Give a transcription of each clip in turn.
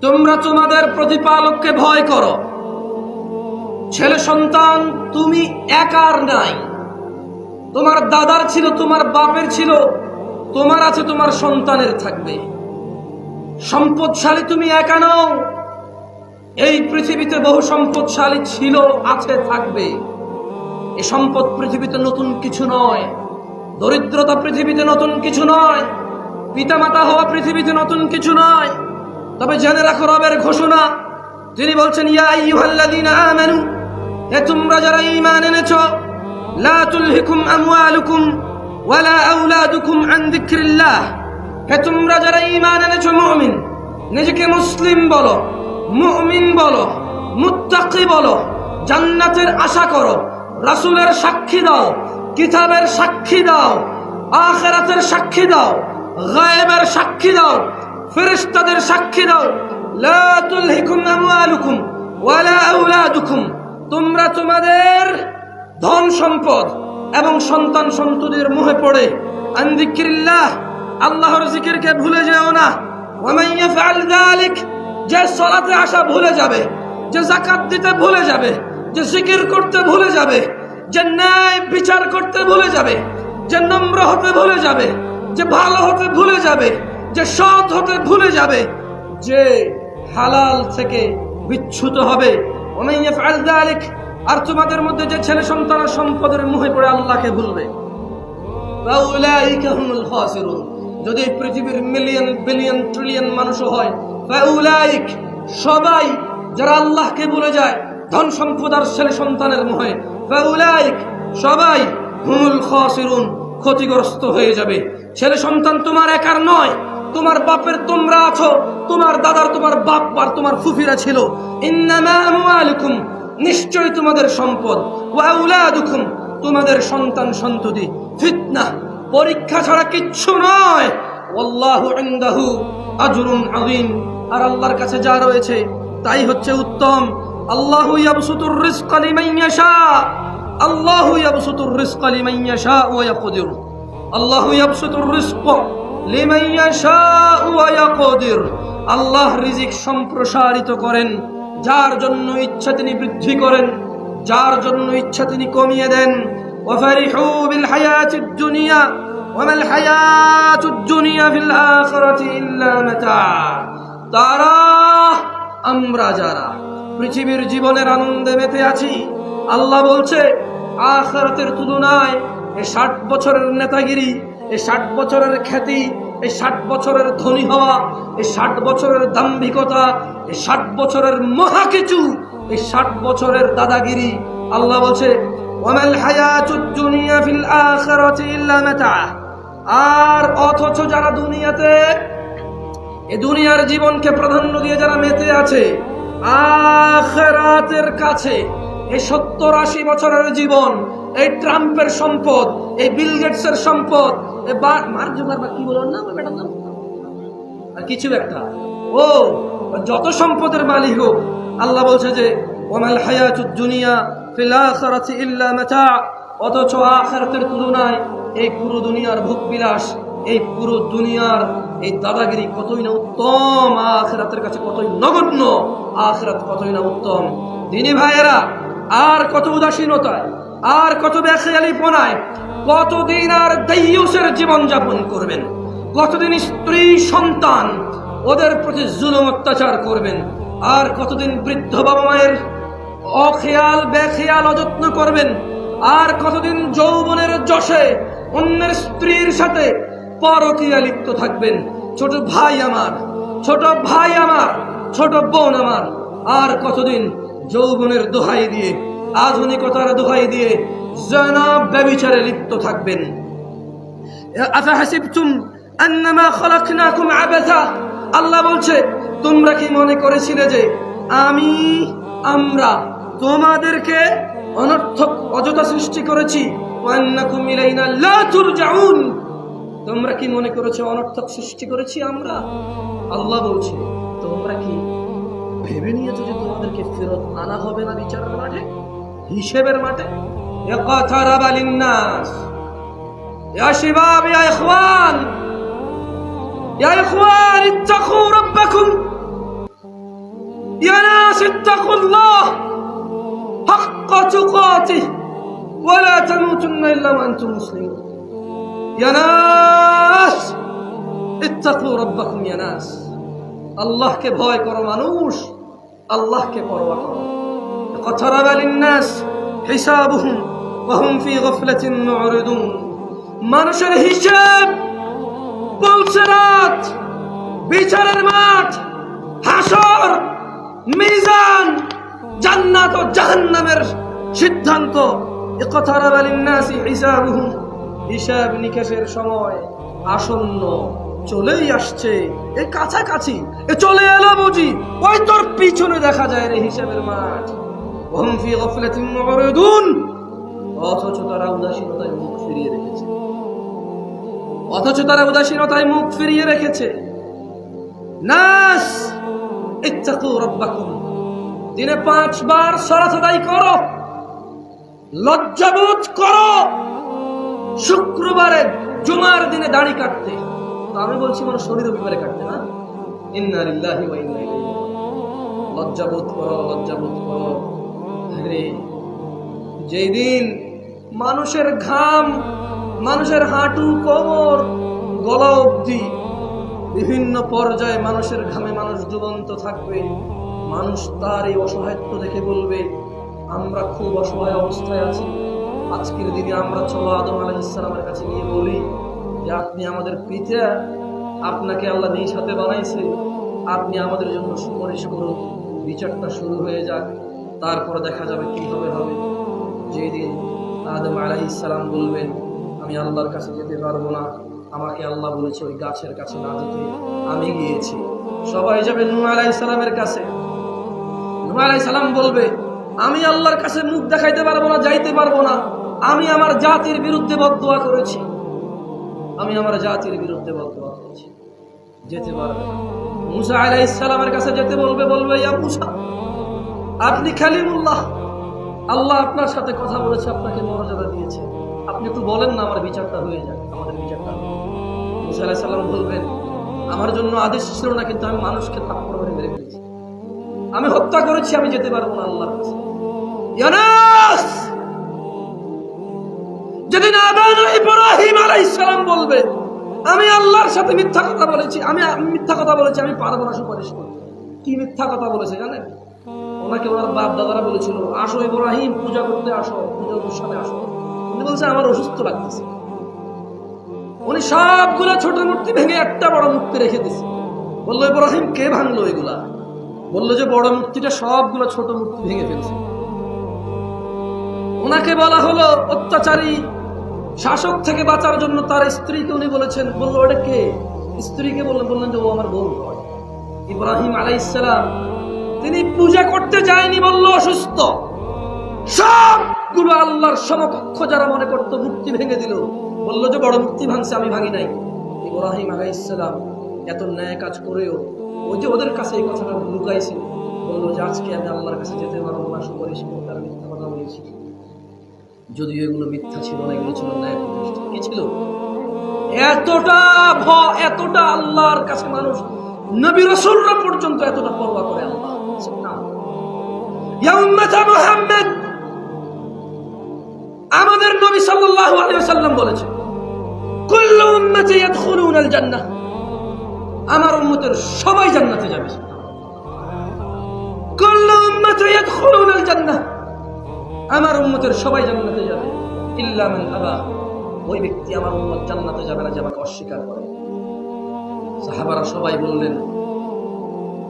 তোমরা তোমাদের প্রতিপালককে ভয় করো। ছেলে সন্তান, তুমি একার নাই। তোমার দাদার ছিল, তোমার বাপের ছিল, তোমার আছে, তোমার সন্তানের থাকবে। সম্পদশালী তুমি একা নও। এই পৃথিবীতে বহু সম্পদশালী ছিল, আছে, থাকবে। এ সম্পদ পৃথিবীতে নতুন কিছু নয়। দরিদ্রতা পৃথিবীতে নতুন কিছু নয়। পিতামাতা হওয়া পৃথিবীতে নতুন কিছু নয়। তবে জেনে রাখো রবের ঘোষণা। তিনি বলছেন হে তোমরা যারা ঈমান এনেছো ওয়ালা হে এনেছো নিজেকে মুসলিম বলো বলো বলো, জান্নাতের আশা করো, রাসূলের সাক্ষী দাও, কিতাবের সাক্ষী দাও, আখিরাতের সাক্ষী দাও, গায়েবের সাক্ষী দাও ফেরেশতাদের সাক্ষী দাও। লা তুলহিকুম আমওয়ালুকুম ওয়ালা আওলাদুকুম। তোমরা তোমাদের ধন সম্পদ এবং সন্তান সন্ততির মুহে পড়ে। আনদিক্রিল্লাহ আল্লাহর জিকিরকে ভুলে যেও না। ওয়ামান ইয়াফআল যালিক, যে সলাতে আসা ভুলে যাবে, যে জাকাত দিতে ভুলে যাবে, যে জিকির করতে ভুলে যাবে, যে ন্যায় বিচার করতে ভুলে যাবে, যে নম্র হতে ভুলে যাবে, যে ভালো হতে ভুলে যাবে যে সৎ হতে ভুলে যাবে, যে হালাল থেকে বিচ্ছুত হবে। আর তোমাদের মধ্যে যে ছেলে সন্তান সম্পদের মুহে পড়ে আল্লাহকে ভুলবে। যদি পৃথিবীর মিলিয়ন, বিলিয়ন, ট্রিলিয়ন মানুষ হয় সবাই যারা আল্লাহকে ভুলে যায়, ধন সম্পদ আর ছেলে সন্তানের মোহে সবাই হুমুল খাসিরুন, ক্ষতিগ্রস্ত হয়ে যাবে। ছেলে সন্তান তোমার একার নয় তোমার বাপের তোমরা আছো, তোমার দাদার তোমার বাপ আর তোমার ফুফিরা ছিল। নিশ্চয় তোমাদের সম্পদ। ওয়াউলাদুকুম তোমাদের সন্তান সন্ততি। ফিতনা, পরীক্ষা ছাড়া কিচ্ছু নয়। আল্লাহু আর আল্লাহর কাছে যা রয়েছে, তাই হচ্ছে উত্তম। আল্লাহু ইয়াবসুতুর আল্লাহ রিজিক সম্প্রসারিত করেন, যার জন্য ইচ্ছা তিনি বৃদ্ধি করেন, যার জন্য ইচ্ছা তিনি কমিয়ে দেন। তারা, আমরা যারা পৃথিবীর জীবনের আনন্দে মেতে আছি, আল্লাহ বলছে তুলনায় ষাট বছরের নেতাগিরি এই ষাট বছরের খ্যাতি, এই ষাট বছরের ধনী হওয়া, এই ষাট বছরের দাম্ভিকতা, এই ষাট বছরের মহা কিছু, এই ষাট বছরের দাদাগিরি। আল্লাহ বলছে আর অথচ যারা দুনিয়াতে, এ দুনিয়ার জীবনকে প্রাধান্য দিয়ে যারা মেতে আছে, আখেরাতের কাছে এই সত্তর আশি বছরের জীবন, এই ট্রাম্পের সম্পদ, এই বিল গেটসের সম্পদ মার্ক জুকারবার্গ কি বলুন না ম্যাডাম আর কিছু একটা। ও যত সম্পদের মালিক হোক, আল্লাহ বলছে যে ওমাল হায়াতুদ দুনিয়া ফিল আখিরাতি ইল্লা অথচ তুলনায় এই পুরো দুনিয়ার ভোগ বিলাস এই পুরো দুনিয়ার এই দাদাগিরি কতই না উত্তম, আখিরাতের কাছে কতই নগণ্য, আখিরাত কতই না উত্তম। দিনী ভাইয়েরা, আর কত উদাসীনতায় আর কত বেখেয়ালি পনায়, কতদিন আর দাইয়ুসের জীবন যাপন করবেন? কতদিন স্ত্রী সন্তান ওদের প্রতি জুলুম অত্যাচার করবেন? আর কতদিন বৃদ্ধ বাবা মায়ের অখেয়াল, বেখেয়াল, অযত্ন করবেন? আর কতদিন যৌবনের যশে অন্যের স্ত্রীর সাথে পরকীয়া লিপ্ত থাকবেন? ছোট ভাই আমার, ছোট ভাই আমার, ছোট বোন আমার, আর কতদিন যৌবনের দোহাই দিয়ে আধুনিকতার দোহাই দিয়ে জনাব ব্যবিচারে লিপ্ত থাকবেন। আল্লাহ বলছে, তোমরা কি মনে করেছিলে যে আমি, আমরা তোমাদেরকে অনর্থক অযথা সৃষ্টি করেছি? তোমরা কি মনে করেছ অনর্থক সৃষ্টি করেছি আমরা? আল্লাহ বলছে, তোমরা কি ভেবে নিয়েছো যে তোমাদেরকে ফেরত আনা হবে না বিচারের মাঠে? হিসেবের মাঠে اقترب للناس يا شباب يا إخوان يا إخوان اتقوا ربكم নাস ইত্তাকুল্লাহ হাক্কা তুকাতিহ ওয়া লা তামুতুন্না ইল্লা ওয়া আনতুম মুসলিমুন ইয়া নাস ইত্তাকু রাব্বাকুম ইয়া নাস আল্লাহকে ভয় করো মানুষ আল্লাহকে পরোয়া করো اقترب للناس حسابهم وهم في غفلة معرضون মানুষের হিসাব বলছে রাত বিচারের মাঠ হাসর মিজান জান্নাত ও জাহান্নামের সিদ্ধান্ত اقترب للناس حسابهم হিসাব নিকাশের সময় আসন্ন চলেই আসছে এ কাছাকাছি এ চলে এলো বুঝি ওই তোর পিছনে দেখা যায় রে হিসাবের মাঠ ওহম ফি অথচ তারা উদাসীনতায় মুখ ফিরিয়ে রেখেছে। অথচ তারা উদাসীনতায় মুখ ফিরিয়ে রেখেছে। নাস, ইত্তাকু দিনে পাঁচবার করো। লজ্জাবোধ করো। শুক্রবারে জুমার দিনে দাড়ি কাটতে। আমি বলছি আমার শরীর রবিবারে কাটতে না? ইন্না লিল্লাহি ওয়া ইন্না ইলাইহি লজ্জাবোধ করো লজ্জাবোধ করো। আরে যেই দিন মানুষের ঘাম, মানুষের হাঁটু, কোমর, গলা অবধি বিভিন্ন পর্যায়ে মানুষের ঘামে মানুষ ডুবন্ত থাকবে, মানুষ তার এই অসহায়ত্ব দেখে বলবে, আমরা খুব অসহায় অবস্থায় আছি। আজকের দিনে আমরা চলো আদম আলাইসালামের কাছে গিয়ে বলি যে, আপনি আমাদের পিতা, আপনাকে আল্লাহ নিজ হাতে বানাইছে। আপনি আমাদের জন্য সুপারিশ করুন। বিচারটা শুরু হয়ে যাক। তারপরে দেখা যাবে কীভাবে হবে যেদিন আদম আলাইসালাম বলবেন, আমি আল্লাহর কাছে যেতে পারব না। আমাকে আল্লাহ বলেছে ওই গাছের কাছে না যেতে। আমি গিয়েছি। সবাই যাবে নূহ আলাইসালামের কাছে। নূহ আলাইসালাম বলবে, আমি আল্লাহর কাছে মুখ দেখাইতে পারব না, যাইতে পারব না। আমি আমার জাতির বিরুদ্ধে বদদোয়া করেছি। আমি আমার জাতির বিরুদ্ধে বদদোয়া করেছি। যেতে পারবে মুসা মুসা আলাইসালামের কাছে যেতে বলবে বলবে, ইয়া মুসা আপনি খালিমুল্লাহ আল্লাহ আপনার সাথে কথা বলেছে, আপনাকে মর্যাদা দিয়েছে। আপনি একটু বলেন না, আমার বিচারটা হয়ে যাক, আমাদের বিচারটা। সালাম বলবেন, আমার জন্য আদেশ ছিল না, কিন্তু আমি মানুষকে থাপ্পড় করে মেরে ফেলেছি। আমি হত্যা করেছি, আমি যেতে পারব না আল্লাহর কাছে! যেদিন আদান ইব্রাহিম আলাইহিস সালাম বলবে, আমি আল্লাহর সাথে মিথ্যা কথা বলেছি, আমি মিথ্যা কথা বলেছি, আমি পারব না সুপারিশ করতে। কি মিথ্যা কথা বলেছে জানেন? ওনাকে ওনার বাপ দাদারা বলেছিল, আসো ইব্রাহিম, পূজা করতে আসো, পূজা অনুষ্ঠানে আসো। উনি বলছে, আমার অসুস্থ লাগতেছে। উনি সবগুলো ছোট মূর্তি ভেঙে একটা বড় মূর্তি রেখে দিছে। বলল, ইব্রাহিম, কে ভাঙলো এগুলা? বলল যে, বড় মূর্তিটা সবগুলো ছোট মূর্তি ভেঙে ফেলছে। ওনাকে বলা হলো, অত্যাচারী, শাসক থেকে বাঁচার জন্য তার স্ত্রীকে। উনি বলেছেন, বলল, ওটা কে? স্ত্রীকে বললেন বললেন যে, ও আমার হয় ইব্রাহিম আলাইসালাম তিনি পূজা করতে যায়নি, বলল, অসুস্থ। সবগুলো আল্লাহর সমকক্ষ যারা মনে করতো মূর্তি ভেঙে দিল, বলল যে বড় মূর্তি ভাঙছে, আমি ভাঙি নাই। ইব্রাহিম আলাইসালাম এত ন্যায় কাজ করেও ওই যে ওদের কাছে এই কথাটা লুকাইছে বলল যে, আজকে আমি আল্লাহর কাছে যেতে পারব না, সুপারিশ করতে আর মিথ্যা কথা বলেছি যদিও এগুলো মিথ্যা ছিল না, এগুলো ছিল ন্যায় কি ছিল? এতটা ভ, এতটা আল্লাহর কাছে মানুষ নবী রসুলরা পর্যন্ত এতটা পরোয়া করে আল্লাহ। আমাদের নবী ইয়াদখুলুনাল জান্নাহ আমার উম্মতের সবাই জান্নাতে যাবে। আমার উম্মতের সবাই জান্নাতে যাবে। ওই ব্যক্তি আমার জান্নাতে যাবে না যে আমাকে অস্বীকার করে। সাহাবারা সবাই বললেন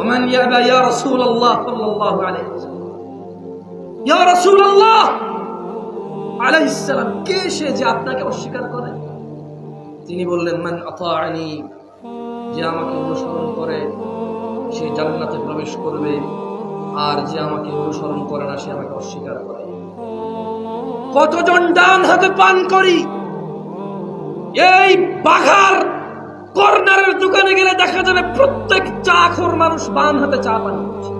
ওমান ইয়াবা ইয়া রাসূলুল্লাহ সাল্লাল্লাহু আলাইহি ওয়াসাল্লাম ইয়া রাসূলুল্লাহ আলাইহিস সালাম কে সে যে আপনাকে অস্বীকার করে? তিনি বললেন, মান আতাআনি যে আমাকে অনুসরণ করে, সে জান্নাতে প্রবেশ করবে, আর যে আমাকে অনুসরণ করে না, সে আমাকে অস্বীকার করে। কতজন ডান হাতে পান করি? এই বাঘার কর্নারের দোকানে গেলে দেখা যাবে প্রত্যেক চা খোর মানুষ বাম হাতে চা পান করছে।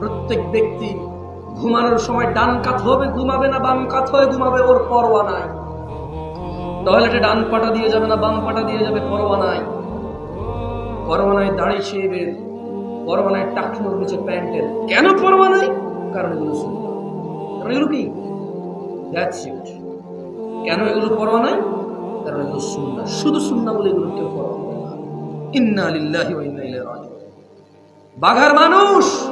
প্রত্যেক ব্যক্তি ঘুমানোর সময় ডান কাত হবে, ঘুমাবে না, বাম কাত হয়ে ঘুমাবে, ওর পরোয়া নাই। টয়লেটে ডান পাটা দিয়ে যাবে না, বাম পাটা দিয়ে যাবে, পরোয়া নাই। পরোয়া নাই, দাড়ি শেবের পরোয়া নাই, টাকনুর নিচে প্যান্টের। কেন পরোয়া নাই? কারণ এগুলো সুন্নাহ কারণ এগুলো কি? কেন এগুলো পরোয়া নাই? সুন্না শুধু সুন্না বলে এগুলো কেউ ইন্না লিল্লাহি বাঘার মানুষ,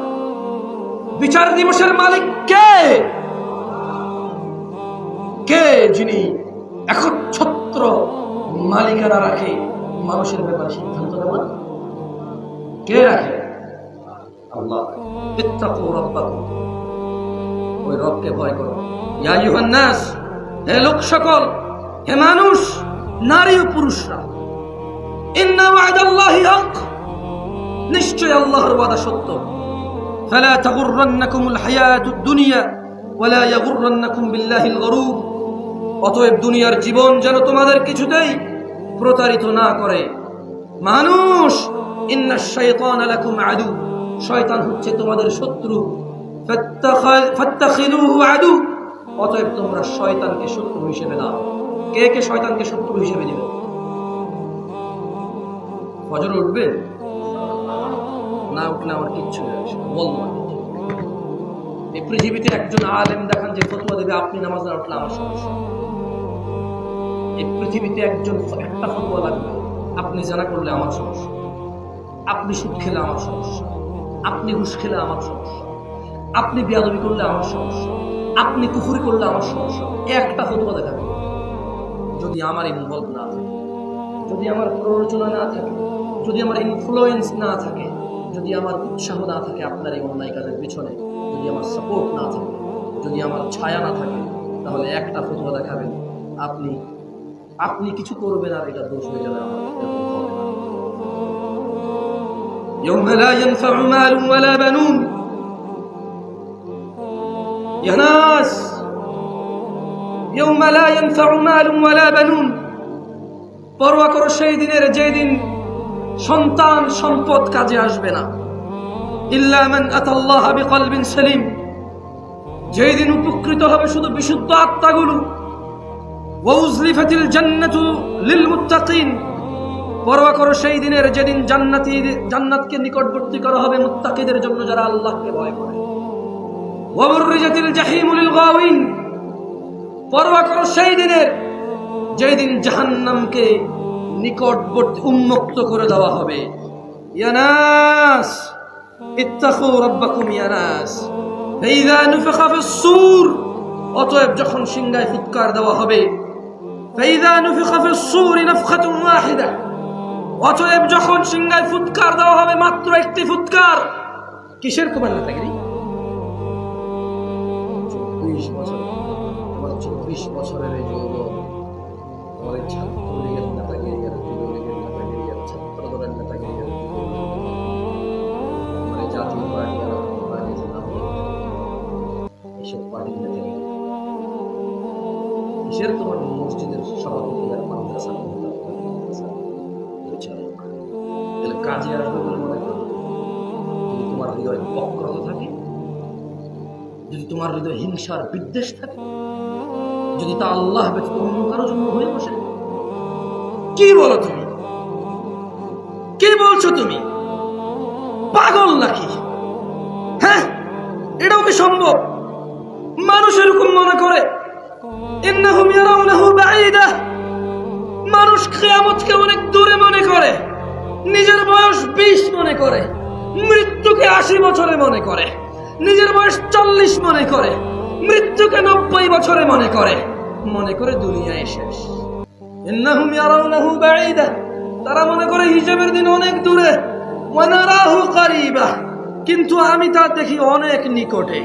বিচার দিবসের মালিক কে? কে যিনি একচ্ছত্র মালিকানা রাখে মানুষের ব্যাপারে সিদ্ধান্ত নেওয়া? কে রাখে? আল্লাহ। ইত্তাকু রাব্বাকুম। ওই রবকে ভয় করো। ইয়া আইয়ুহান নাস, হে লোক সকল হে মানুষ নারী ও পুরুষরা ইন্না ওয়াদাল্লাহি হক নিশ্চয় আল্লাহর ওয়াদা সত্য فلا تغرنكم الحياة الدنيا ولا يغرنكم بالله الغرور অতএব দুনিয়ার জীবন যেন তোমাদের কিছুতেই প্রতারিত না করে মানুষ ইন্না শাইতান লাকুম আদু শয়তান হচ্ছে তোমাদের শত্রু ফাত্তাখা- ফাত্তাখিযুহু আদু অতএব তোমরা শয়তানকে শত্রু হিসেবে নাও কে কে শয়তানকে শত্রু হিসেবে নেবে? ফজর উঠবে? না উঠলে আমার কিচ্ছু বলব এই পৃথিবীতে একজন আলেম দেখান যে ফতোয়া দেবে, আপনি নামাজ না উঠলে আমার সমস্যা। এই পৃথিবীতে একজন একটা ফতোয়া লাগবে, আপনি জানা করলে আমার সমস্যা। আপনি সুদ খেলে আমার সমস্যা। আপনি ঘুষ খেলে আমার সমস্যা। আপনি বিয়াদবি করলে আমার সমস্যা। আপনি কুফুরি করলে আমার সমস্যা। একটা ফতোয়া দেখাবে যদি আমার ইনভলভ না থাকে যদি আমার প্ররোচনা না থাকে যদি আমার ইনফ্লুয়েন্স না থাকে যদি আমার উৎসাহ না থাকে আপনার এই অন্যায় কাজের পিছনে যদি আমার সাপোর্ট না থাকে যদি আমার ছায়া না থাকে তাহলে একটা ফটোয়া দেখাবেন আপনি আপনি কিছু করবেন আর এটা দোষ হয়ে যাবে আমার এরকম হবে না। يوم لا ينفع مال ولا بنون يا ناس পরোয়া করো সেই দিনের যেই দিন সন্তান সম্পদ কাজে আসবে না। সালিম। যেই দিন উপকৃত হবে শুধু বিশুদ্ধ আত্মাগুলো। ওয়াউজলিফাতিল জান্নাতু লিল করো সেই দিনের, যেদিন জান্নাতি, জান্নাতকে নিকটবর্তী করা হবে মুত্তাকিদের জন্য যারা আল্লাহকে ভয় করে। ওয়াবুররিজাতিল জাহিমু লিল গাওয়িন। পরোয়া করো সেই দিনের যেই দিন জাহান্নামকে নিকটবর্তী উন্মুক্ত করে দেওয়া হবে। ইয়ানাস ইত্তাখু রাব্বাকুম ইয়ানাস ফাইযা নুফিখা ফিস-সূর অতএব যখন সিংহায় ফুৎকার দেওয়া হবে, ফাইযা নুফিখা ফিস-সূর নাফখাতুন ওয়াহিদা। অতএব যখন সিংহায় ফুৎকার দেওয়া হবে মাত্র একটি ফুৎকার, কিসের নেতাগিরি চব্বিশ বছরের এই তোমার এই ছাত্রলীগের নেতাগিরি আর যুবলীগের নেতাগিরি আর ছাত্র দলের নেতাগিরি আর এই জাতীয় পার্টি আর পার্টি এইসব পার্টির কিসের তোমার মসজিদের সভাপতি আর মাদ্রাসা তাহলে কাজে আসবে বলে মনে করো। যদি তোমার হৃদয় থাকে, যদি তোমার হৃদয় হিংসার বিদ্বেষ থাকে যদি তা আল্লাহ ব্যতীত অন্য কারোর জন্য হয়ে বসে, কি বলো তুমি? কি বলছো তুমি? পাগল নাকি? হ্যাঁ এটাও কি সম্ভব? মানুষ এরকম মনে করে মানুষ কিয়ামতকে অনেক দূরে মনে করে, নিজের বয়স বিশ মনে করে, মৃত্যুকে আশি বছরে মনে করে, নিজের বয়স চল্লিশ মনে করে। মৃত্যুকে নব্বই বছরে মনে করে। মনে করে দুনিয়ায় শেষ। তারা মনে করে হিসাবের দিন অনেক দূরে। কিন্তু আমি তা দেখি অনেক নিকটে।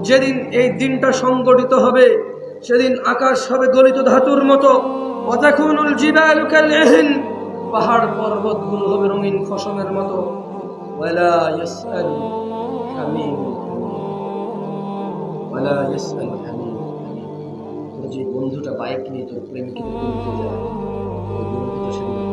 যেদিন এই দিনটা সংগঠিত হবে, সেদিন আকাশ হবে গলিত ধাতুর মতো। পাহাড় পর্বতগুলো হবে রঙিন ফসমের মতো। হামিম ولا يسأل। তোর যে বন্ধুটা বাইক নিয়ে তোর প্রেমিকের কিনতে যায় ওই বন্ধুটা সেদিন